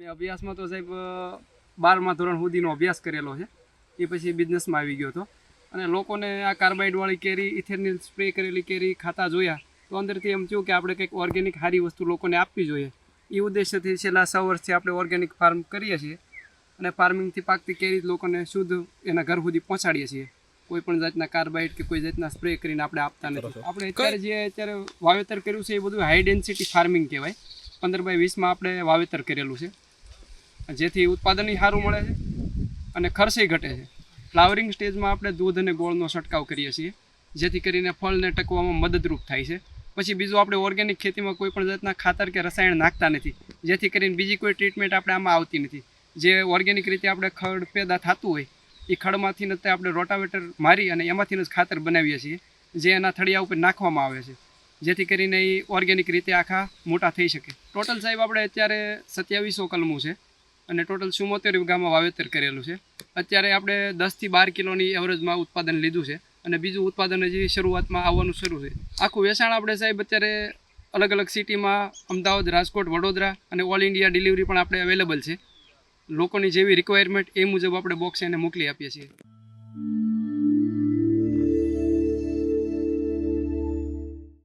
મેં અભ્યાસમાં તો સાહેબ બારમા ધોરણ સુધીનો અભ્યાસ કરેલો છે. એ પછી બિઝનેસમાં આવી ગયો હતો. અને લોકોને આ કાર્બાઇડવાળી કેરી ઇથેનિલ સ્પ્રે કરેલી કેરી ખાતા જોયા તો અંદરથી એમ થયું કે આપણે કંઈક ઓર્ગેનિક સારી વસ્તુ લોકોને આપવી જોઈએ. એ ઉદ્દેશ્યથી છેલ્લા છ વર્ષથી આપણે ઓર્ગેનિક ફાર્મ કરીએ છીએ અને ફાર્મિંગથી પાકતી કેરી લોકોને શુદ્ધ એના ઘર સુધી પહોંચાડીએ છીએ. કોઈ પણ જાતના કાર્બાઇડ કે કોઈ જાતના સ્પ્રે કરીને આપણે આપતા નથી. આપણે અત્યારે જે અત્યારે વાવેતર કર્યું છે એ બધું હાઈ ડેન્સિટી ફાર્મિંગ કહેવાય. પંદર બાય વીસમાં આપણે વાવેતર કરેલું છે. જેથી ઉત્પાદનની સારું મળે છે અને ખર્ચે ઘટે છે. ફ્લાવરિંગ સ્ટેજમાં આપણે દૂધ અને ગોળનો છંટકાવ કરીએ છીએ, જેથી કરીને ફળને ટકવામાં મદદરૂપ થાય છે. પછી બીજું આપણે ઓર્ગેનિક ખેતીમાં કોઈ પણ જાતના ખાતર કે રસાયણ નાખતા નથી, જેથી કરીને બીજી કોઈ ટ્રીટમેન્ટ આપણે આમાં આવતી નથી. જે ઓર્ગેનિક રીતે આપણે ખડ પેદા થતું હોય એ ખડમાંથી જ આપણે રોટાવેટર મારી અને એમાંથી જ ખાતર બનાવીએ છીએ, જે એના થળિયા ઉપર નાખવામાં આવે છે. જેથી કરીને એ ઓર્ગેનિક રીતે આખા મોટા થઈ શકે. ટોટલ સાહેબ, આપણે અત્યારે સત્યાવીસો કલમું છે. અને ટોટલ ચુમ્મોતેર વીઘામાં વાવેતર કરેલું છે. અત્યારે આપણે દસથી બાર કિલોની એવરેજમાં ઉત્પાદન લીધું છે અને બીજું ઉત્પાદન હજી શરૂઆતમાં આવવાનું શરૂ છે. આખું વેચાણ આપણે સાહેબ અત્યારે અલગ અલગ સિટીમાં અમદાવાદ, રાજકોટ, વડોદરા અને ઓલ ઇન્ડિયા ડિલિવરી પણ આપણે અવેલેબલ છે. લોકોની જેવી રિક્વાયરમેન્ટ એ મુજબ આપણે બોક્સ એને મોકલી આપીએ છીએ.